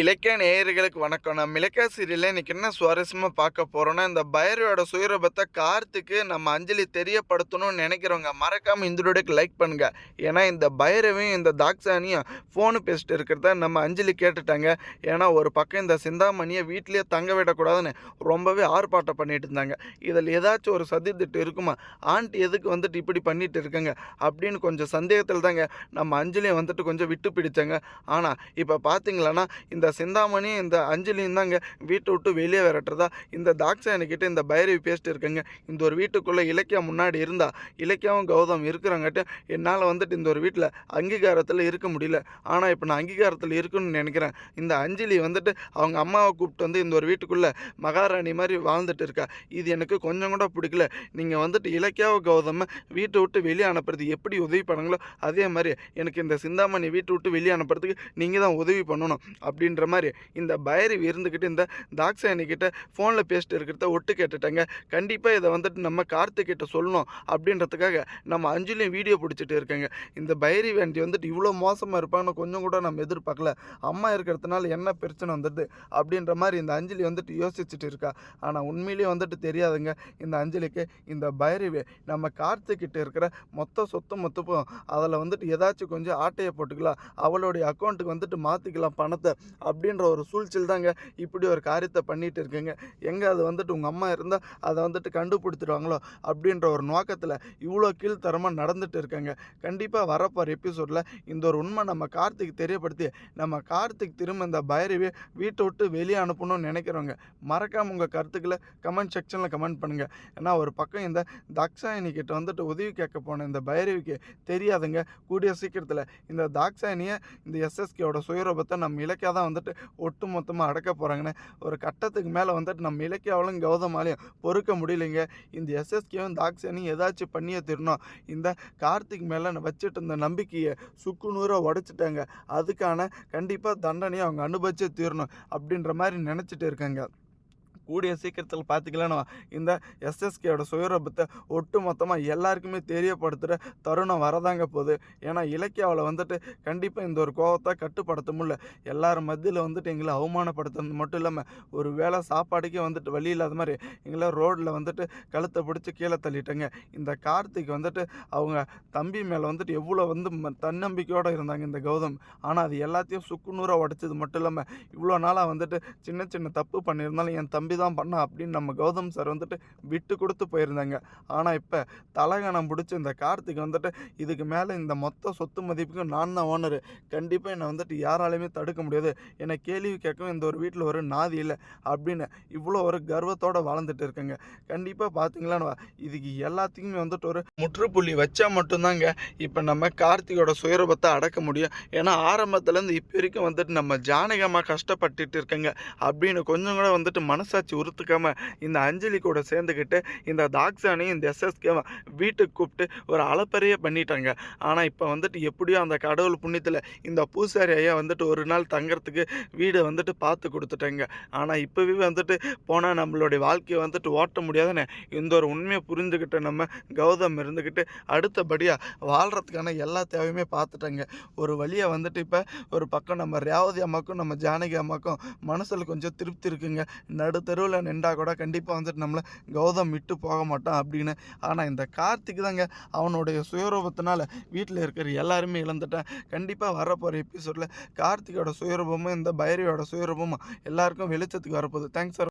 இலக்கிய நேயர்களுக்கு வணக்கம். நம்ம இலக்கிய சீரியலில் இன்னைக்கு என்ன சுவாரஸ்யமாக பார்க்க போகிறோன்னா இந்த பைரவியோட சுயரூபத்தை கார்த்துக்கு நம்ம அஞ்சலி தெரியப்படுத்தணும்னு நினைக்கிறவங்க மறக்காமல் இந்த வீடியோக்கு லைக் பண்ணுங்க. ஏன்னா இந்த பயரவையும் இந்த தாக்ஸானியும் ஃபோனு பேசிட்டு இருக்கிறத நம்ம அஞ்சலி கேட்டுட்டாங்க. ஏன்னா ஒரு பக்கம் இந்த சிந்தாமணியை வீட்லேயே தங்க விடக்கூடாதுன்னு ரொம்பவே ஆர்ப்பாட்டம் பண்ணிட்டு இருந்தாங்க. இதில் ஏதாச்சும் ஒரு சதி திட்டம் இருக்குமா? ஆண்டி எதுக்கு வந்துட்டு இப்படி பண்ணிட்டு இருக்காங்க? அப்படின்னு கொஞ்சம் சந்தேகத்தில் தாங்க நம்ம அஞ்சலியை வந்துட்டு கொஞ்சம் விட்டு பிடிச்சாங்க ஆனால் இப்போ பார்த்தீங்களன்னா இந்த சிந்தாமணி இந்த அஞ்சலியும் தாங்க வீட்டை விட்டு வெளியே விரட்டுறதா? இந்த தாக்ஷாயனிக்கிட்ட இந்த பைரவி பேசிட்டு இருக்கங்க. இந்த ஒரு வீட்டுக்குள்ளே இலக்கியா முன்னாடி இருந்தா இலக்கியாவும் கௌதம் இருக்கிறாங்கட்டு என்னால் வந்துட்டு இந்த ஒரு வீட்டில் அங்கீகாரத்தில் இருக்க முடியல. ஆனால் இப்போ நான் அங்கீகாரத்தில் இருக்குன்னு நினைக்கிறேன். இந்த அஞ்சலி வந்துட்டு அவங்க அம்மாவை கூப்பிட்டு வந்து இந்த ஒரு வீட்டுக்குள்ளே மகாராணி மாதிரி வாழ்ந்துட்டு இருக்கா. இது எனக்கு கொஞ்சம் கூட பிடிக்கல. நீங்கள் வந்துட்டு இலக்கியாவை கௌதம வீட்டை விட்டு வெளியே அனுப்புறது எப்படி உதவி பண்ணுங்களோ அதே மாதிரி எனக்கு இந்த சிந்தாமணி வீட்டை விட்டு வெளியே அனுப்புறதுக்கு நீங்கள் தான் உதவி பண்ணணும். அப்படின்ற மாதிரி இந்த பைரவி இருந்துக்கிட்டு இந்த தாக்ஷாயணி ஃபோனில் பேசிட்டு இருக்கிறத ஒட்டு கேட்டுட்டாங்க. கண்டிப்பாக இதை வந்துட்டு நம்ம கார்த்திக்கிட்ட சொல்லணும் அப்படின்றதுக்காக நம்ம அஞ்சலியும் வீடியோ பிடிச்சிட்டு இருக்காங்க. இந்த பைரவி ஆண்டி வந்துட்டு இவ்வளோ மோசமாக இருப்பாங்கன்னு கொஞ்சம் கூட நம்ம எதிர்பார்க்கல. அம்மா இருக்கிறதுனால என்ன பிரச்சனை வந்துடுது அப்படின்ற மாதிரி இந்த அஞ்சலி வந்துட்டு யோசிச்சுட்டு இருக்கா. ஆனால் உண்மையிலேயே வந்துட்டு தெரியாதுங்க. இந்த அஞ்சலிக்கு இந்த பைரவி நம்ம கார்த்திக்கிட்ட இருக்கிற மொத்த சொத்து மொத்தப்பும் அதில் வந்துட்டு ஏதாச்சும் கொஞ்சம் ஆட்டையை போட்டுக்கலாம். அவளுடைய அக்கௌண்ட்டுக்கு வந்துட்டு மாற்றிக்கலாம் பணத்தை அப்படின்ற ஒரு சூழ்ச்சியில் தாங்க இப்படி ஒரு காரியத்தை பண்ணிகிட்டு இருக்குங்க. எங்கே அது வந்துட்டு உங்கள் அம்மா இருந்தால் அதை வந்துட்டு கண்டுபிடிச்சிடுவாங்களோ அப்படின்ற ஒரு நோக்கத்தில் இவ்வளோ கீழ்த்தரமாக நடந்துட்டு இருக்காங்க. கண்டிப்பாக வரப்போகிற எபிசோடில் இந்த ஒரு உண்மை நம்ம கார்த்திக் தெரியப்படுத்தி நம்ம கார்த்திக் திரும்ப இந்த பைரவியை வீட்டை விட்டு வெளியே அனுப்பணும்னு நினைக்கிறவங்க மறக்காமல் உங்கள் கருத்துக்களை கமெண்ட் செக்ஷனில் கமெண்ட் பண்ணுங்கள் ஏன்னா ஒரு பக்கம் இந்த தக்ஷாயினி கிட்ட வந்துட்டு உதவி கேட்க போன இந்த பைரவிக்கு தெரியாதுங்க. கூடிய சீக்கிரத்தில் இந்த தாக்ஷாயணியை இந்த எஸ்எஸ்கேயோட சுயரூபத்தை நம்ம இலக்கியா தான் வந்துட்டு ஒட்டு மொத்தமாக அடக்க போகிறாங்கன்னு ஒரு கட்டத்துக்கு மேலே வந்துட்டு நம்ம இலக்கியாவிலும் கௌதமாலையும் பொறுக்க முடியலைங்க. இந்த எஸ்எஸ்கேவும் தாக்ஷானியும் ஏதாச்சும் பண்ணியே தீரணும். இந்த கார்த்திக் மேலே வச்சுட்டு இருந்த நம்பிக்கையை சுக்குநூறாக உடைச்சிட்டாங்க. அதுக்கான கண்டிப்பாக தண்டனையை அவங்க அனுபவிச்சே தீரணும் அப்படின்ற மாதிரி நினச்சிட்டு இருக்காங்க. கூடிய சீக்கிரத்தில் பார்த்திங்கன்னா இந்த எஸ்எஸ்கேயோட சுயரூபத்தை ஒட்டு மொத்தமாக எல்லாருக்குமே தெரியப்படுத்துகிற தருணம் வரதாங்க போகுது. ஏன்னா இலக்கியாவில் வந்துட்டு கண்டிப்பாக இந்த ஒரு கோபத்தை கட்டுப்படுத்த முடியல. எல்லார் மத்தியில் வந்துட்டு எங்களை அவமானப்படுத்துறது மட்டும் இல்லாமல் ஒரு வேளை சாப்பாடுக்கே வந்துட்டு வழி இல்லாத மாதிரி எங்களை ரோட்டில் வந்துட்டு கழுத்தை பிடிச்சி கீழே தள்ளிட்டேங்க. இந்த கார்த்திக் வந்துட்டு அவங்க தம்பி மேலே வந்துட்டு எவ்வளோ வந்து ம- தன்னம்பிக்கையோடு இருந்தாங்க இந்த கௌதம். ஆனால் அது எல்லாத்தையும் சுக்குநூறாக உடைச்சது மட்டும் இல்லாமல் இவ்வளோ நாளாக வந்துட்டு சின்ன சின்ன தப்பு பண்ணியிருந்தாலும் என் தம்பி தான் பண்ணா அப்படின்னு நம்ம கௌதம் சார் வந்துட்டு விட்டு கொடுத்து போயிருந்தாங்க. ஆனால் இப்போ தலகணம் பிடிச்சி இந்த கார்த்திக் வந்துட்டு இதுக்கு மேலே இந்த மொத்த சொத்து மதிப்புக்கும் நான் தான் ஓனர் கண்டிப்பாக என்னை வந்துட்டு யாராலையுமே தடுக்க முடியாது. என்னை கேள்வி கேட்கவும் இந்த ஒரு வீட்டில் ஒரு நாதி இல்லை அப்படின்னு இவ்வளோ ஒரு கர்வத்தோடு வாழ்ந்துட்டு இருக்காங்க. கண்டிப்பாக பார்த்தீங்களான்னு இதுக்கு எல்லாத்துக்குமே வந்துட்டு ஒரு முற்றுப்புள்ளி வச்சா மட்டும்தாங்க இப்போ நம்ம கார்த்திகோட சுயரூபத்தை அடக்க முடியும். ஏன்னா ஆரம்பத்துலேருந்து இப்போ வரைக்கும் வந்துட்டு நம்ம ஜானகமாக கஷ்டப்பட்டுட்டு இருக்கேங்க அப்படின்னு கொஞ்சம் கூட வந்துட்டு மனசாட்சி உறுத்துக்காம இந்த அஞ்சலி கூட சேர்ந்துக்கிட்டு இந்த தாக்ஸானையும் இந்த எஸ்எஸ்கேவை வீட்டுக்கு கூப்பிட்டு ஒரு அளப்பறையே பண்ணிட்டாங்க. ஆனால் இப்போ வந்துட்டு எப்படியோ அந்த கடவுள் புண்ணியத்தில் இந்த பூசாரி ஐயா வந்துட்டு ஒரு நாள் தங்கறதுக்கு வீடை வந்துட்டு பார்த்து கொடுத்துட்டாங்க. ஆனால் இப்போவே வந்துட்டு போனால் நம்மளுடைய வாழ்க்கையை வந்துட்டு ஓட்ட முடியாதுன்னு இந்த ஒரு உண்மையை புரிஞ்சுக்கிட்ட நம்ம கௌதம் இருந்துக்கிட்டு அடுத்தபடியாக வாழ்கிறதுக்கான எல்லா தேவையுமே பார்த்துட்டாங்க. ஒரு வழியாக வந்துட்டு இப்போ ஒரு பக்கம் நம்ம ரேவதி அம்மாக்கும் நம்ம ஜானகி அம்மாக்கும் மனசில் கொஞ்சம் திருப்தி இருக்குங்க. நடுத்தர தெருவில் நின்றா கூட கண்டிப்பாக வந்துட்டு நம்மளை கௌதம் விட்டு போக மாட்டான் அப்படின்னு. ஆனால் இந்த கார்த்திக் தாங்க அவனுடைய சுயரூபத்தினால வீட்டில் இருக்கிற எல்லாருமே இழந்துட்டேன். கண்டிப்பாக வரப்போகிற எபிசோடில் கார்த்திகோட சுயரூபமும் இந்த பைரவியோட சுயரூபமும் எல்லாருக்கும் வெளிச்சத்துக்கு வரப்போகுது. Thanks sir